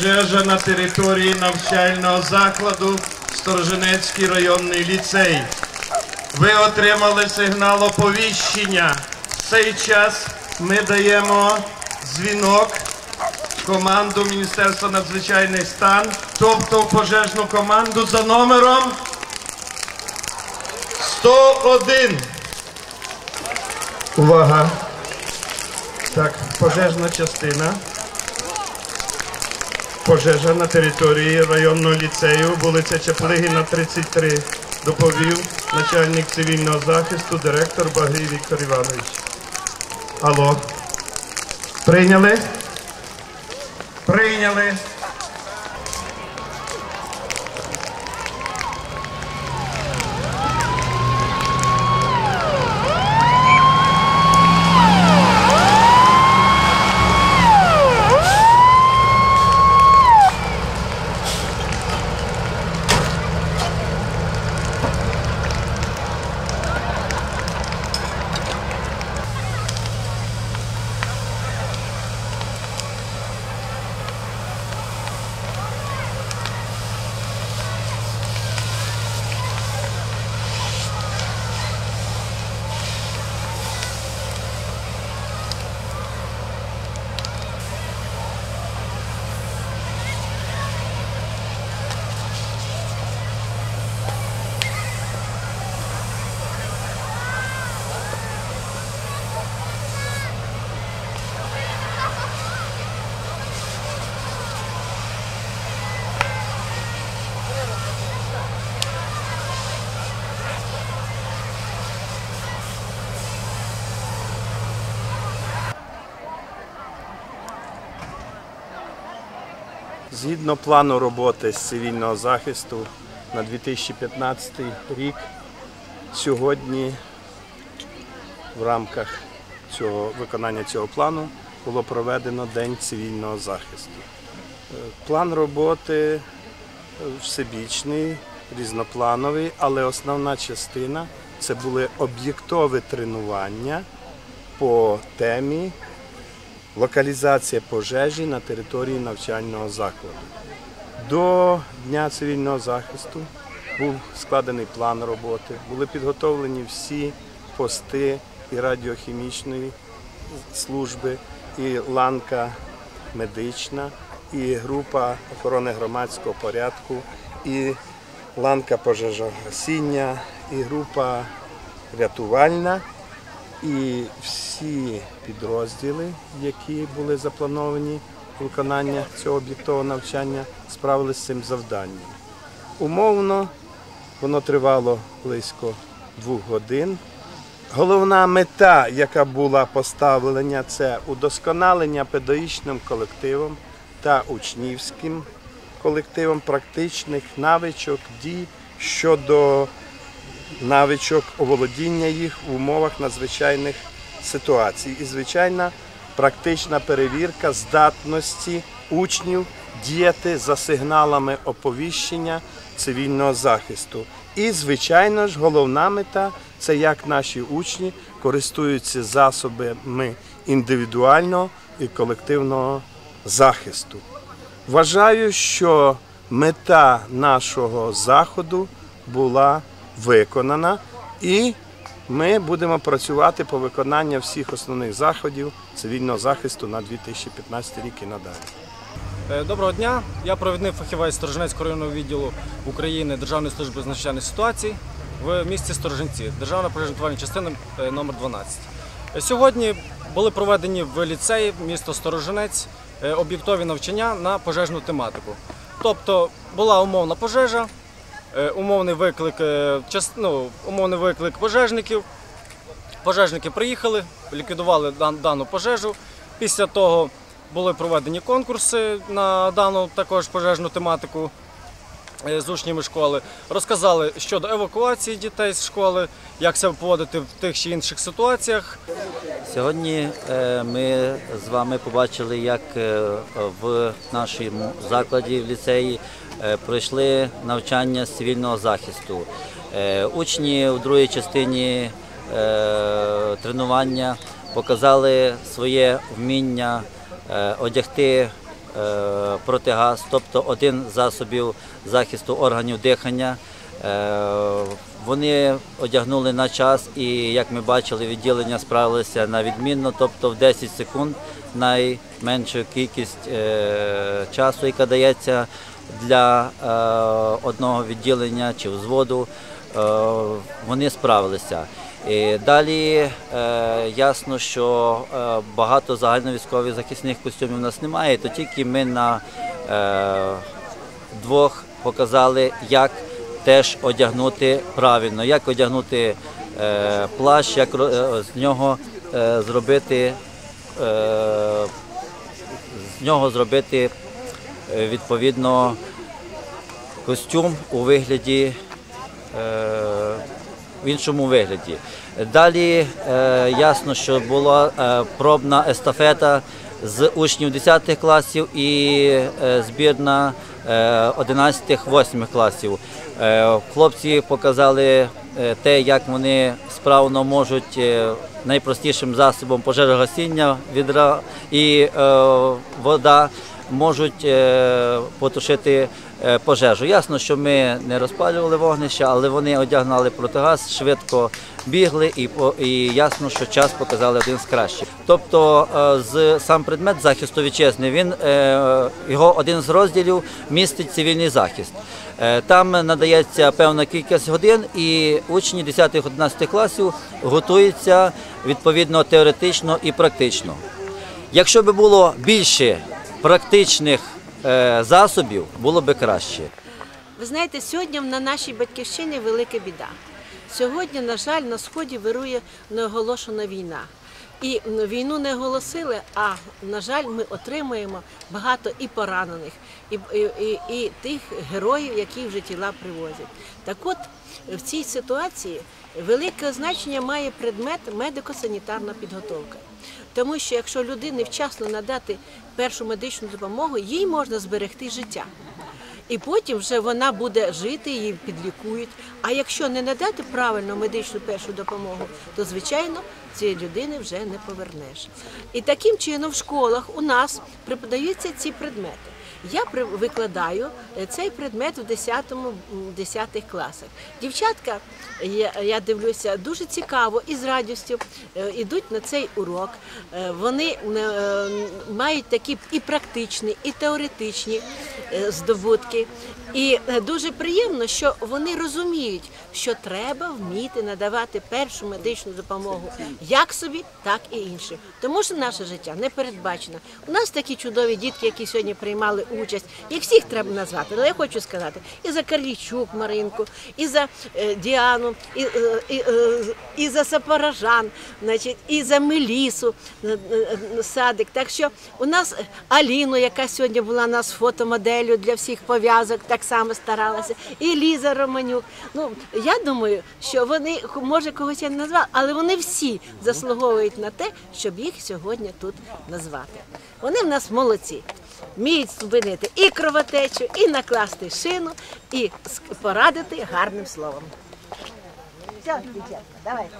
Пожежа на території навчального закладу Сторожинецький районний ліцей. Ви отримали сигнал оповіщення. В цей час ми даємо дзвінок команду Міністерства надзвичайних стан, тобто пожежну команду за номером 101. Увага! Так, пожежна частина. Пожежа на території районного ліцею, вулиця Чаплигіна, 33, доповів начальник цивільного захисту, директор Багрій Віктор Іванович. Алло. Прийняли? Прийняли. Згідно плану роботи з цивільного захисту на 2015 рік, сьогодні в рамках цього виконання цього плану було проведено День цивільного захисту. Е, План роботи е, всебічний, різноплановий, але основна частина це були об'єктові тренування по темі локалізація пожежі на території навчального закладу. До Дня цивільного захисту був складений план роботи, були підготовлені всі пости і радіохімічної служби, і ланка медична, і група охорони громадського порядку, і ланка пожежогасіння, і група рятувальна. І всі підрозділи, які були заплановані виконання цього об'єктового навчання, справилися з цим завданням. Умовно, воно тривало близько двох годин. Головна мета, яка була поставлена, це удосконалення педагогічним колективом та учнівським колективом практичних навичок дій щодо навичок оволодіння їх в умовах надзвичайних ситуацій. І, звичайно, практична перевірка здатності учнів діяти за сигналами оповіщення цивільного захисту. І, звичайно ж, головна мета це як наші учні користуються засобами індивідуального і колективного захисту. Вважаю, що мета нашого заходу була виконана, і ми будемо працювати по виконанню всіх основних заходів цивільного захисту на 2015 рік і надалі. Е, Доброго дня. Я провідний фахівець Сторожинецького районного відділу України Державної служби з надзвичайних ситуацій в місті Сторожинці, Державна пожежна частина е, номер 12. Е, Сьогодні були проведені в ліцеї місто Сторожинець об'єктові навчання на пожежну тематику. Тобто була умовна пожежа, умовний виклик, е, ну, умовний виклик пожежників. Пожежники приїхали, ліквідували дану пожежу. Після того були проведені конкурси на дану також пожежну тематику е, з учнями школи. Розказали щодо евакуації дітей з школи, як себе поводити в тих чи інших ситуаціях. Сьогодні е, ми з вами побачили, як е, в нашому закладі в ліцеї е, пройшли навчання з цивільного захисту. Е, Учні у другій частині е, тренування показали своє вміння е, одягти е, протигаз, тобто один з засобів захисту органів дихання. Е, Вони одягнули на час і, як ми бачили, відділення справилися на відмінно, тобто в 10 секунд найменшу кількість е, часу, яка дається для е, одного відділення чи взводу, е, вони справилися. І далі е, ясно, що багато загальновійськових захисних костюмів у нас немає, то тільки ми на двох показали, як теж одягнути правильно, як одягнути плащ, як з нього зробити. З нього зробити відповідно костюм у вигляді е, в іншому вигляді. Далі е, ясно, що була е, пробна естафета з учнів 10 класів і е, збірна е, 11-8 класів. Е, хлопці показали е, те, як вони справно можуть е, найпростішим засобом пожежогасіння відра і е, вода можуть е, потушити е, пожежу. Ясно, що ми не розпалювали вогнище, але вони одягнали протигаз, швидко бігли і, і ясно, що час показали один з кращих. Тобто е, з сам предмет захисту вітчизни, він його один з розділів містить цивільний захист. Там надається певна кількість годин, і учні 10-11 класів готуються відповідно теоретично і практично. Якщо б було більше практичних е, засобів, було б краще. Ви знаєте, сьогодні на нашій батьківщині велика біда. Сьогодні, на жаль, на сході вирує неоголошена війна. І війну не оголосили, а на жаль, ми отримуємо багато і поранених, і, і, і тих героїв, які вже тіла привозять. Так от в цій ситуації велике значення має предмет медико-санітарна підготовка. Тому що якщо людині вчасно надати першу медичну допомогу, їй можна зберегти життя. І потім вже вона буде жити, її підлікують. А якщо не надати правильно медичну першу допомогу, то звичайно цієї людини вже не повернеш. І таким чином в школах у нас преподаються ці предмети. Я викладаю е, цей предмет в 10-10 класах. Дівчатка, я, дивлюся, дуже цікаво і з радістю е, йдуть на цей урок. Е, Вони е, мають такі і практичні, і теоретичні е, здобутки. І е, дуже приємно, що вони розуміють, що треба вміти надавати першу медичну допомогу як собі, так і іншим. Тому що наше життя не передбачено. У нас такі чудові дітки, які сьогодні приймали участь. Їх всіх треба назвати. Але я хочу сказати і за Карлічук Маринку, і за е, Діану, і, е, і, е, і за Сапаражан, значить, і за Мелісу Садик. Так що у нас Аліну, яка сьогодні була у нас фотомоделлю для всіх пов'язок, так само старалася, і Ліза Романюк. Ну я думаю, що вони може когось я не назвала, але вони всі заслуговують на те, щоб їх сьогодні тут назвати. Вони в нас молодці. Вміють зупинити і кровотечу, і накласти шину, і порадити гарним словом. Все, дівчатка, давайте.